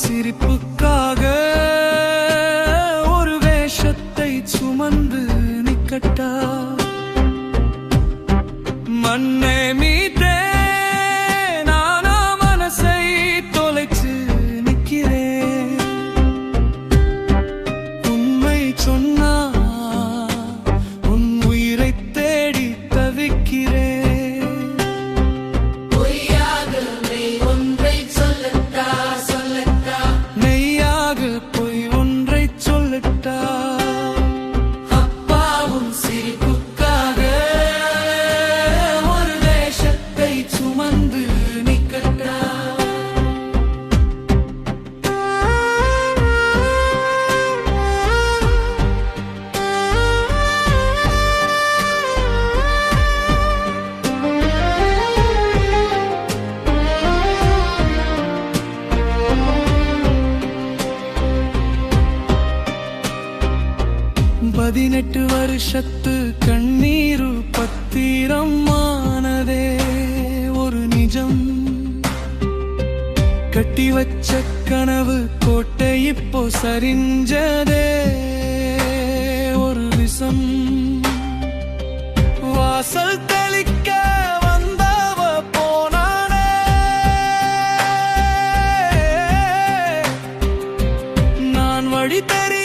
சிரிப்புக்காக ஒரு வேஷத்தை சுமந்து நிக்கட்டா. மண் பதினெட்டு வருஷத்து கண்ணீரு பத்திரமானதே ஒரு நிஜம். கட்டி வச்ச கனவு கோட்டை இப்போ சரிஞ்சதே ஒரு விஷம். வாசல் தெளிக்க வந்தவ போனானே. நான் வழி தெரிய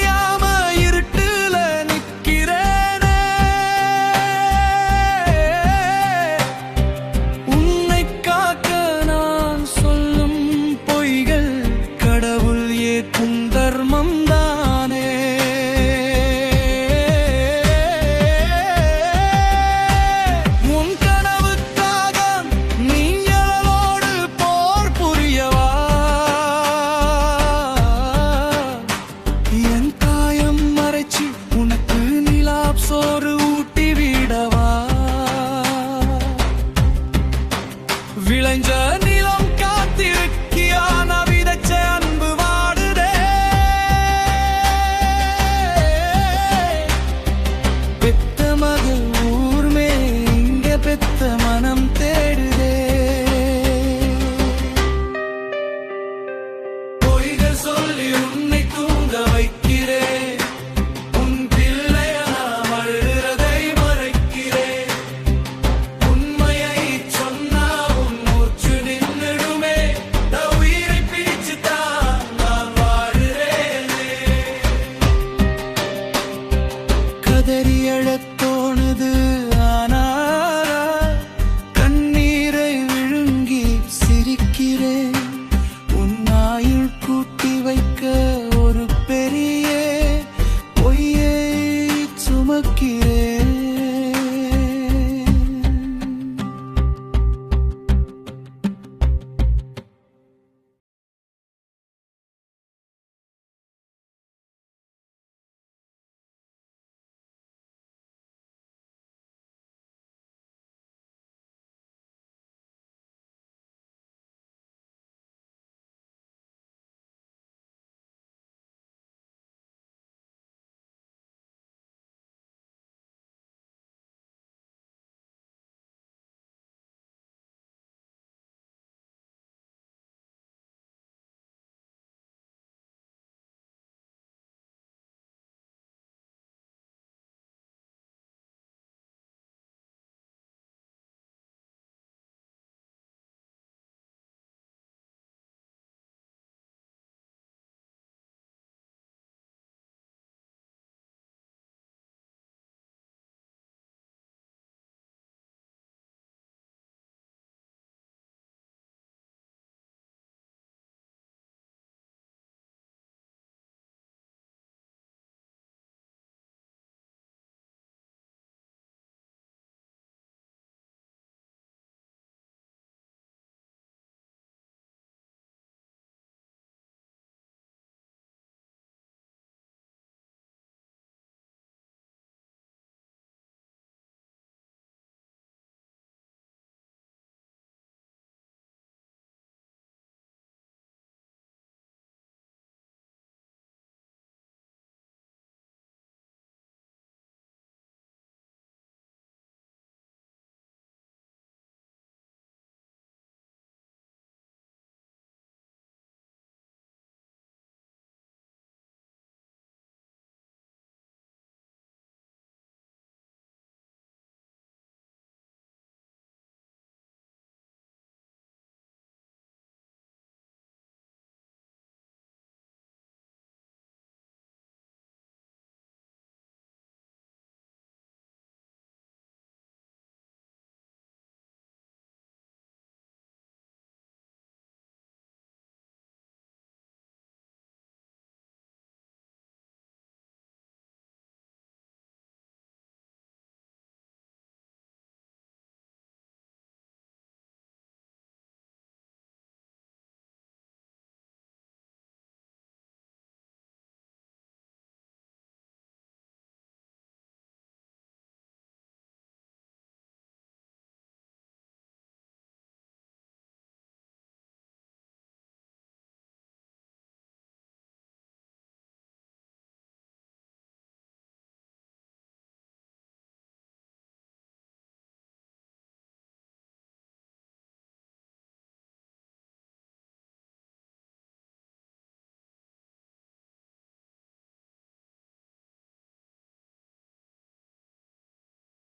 விளைஞ்ச கதறி எழத்தோணுது ஆனா